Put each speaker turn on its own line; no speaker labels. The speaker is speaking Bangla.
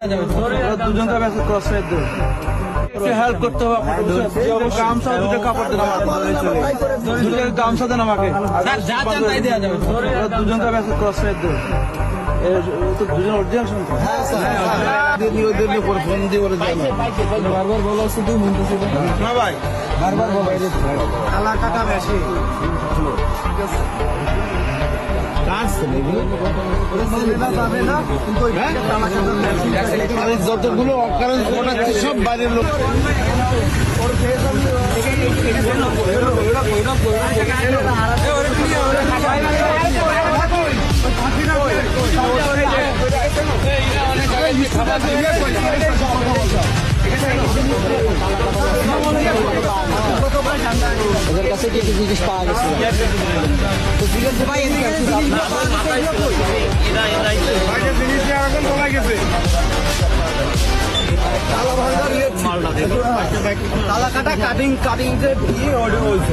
দুজনকে ব্যস্ত ক্রস সাইড হেল্প করতে হবে আপনাকে গামছা দুটো কাপড় দেন আমাকে দুটো গামছা দেন আমাকে দুজনকে ব্যস্ত ক্রস সাইড দুজন অরিজিনাল শুনতে ফোন দিয়ে বলে বারবার বলো শুনতেছি না ভাই। বারবার বলো। এলাকাটা বেশি। যতগুলো অকারেন্স ঘটাচ্ছে সব বাইরের লোক
ওদের কাছে কিছু জিনিস পাওয়া গেছে?
তালাকাটা কাটিং কাটিং যে দিয়ে অর্ডার হয়েছে।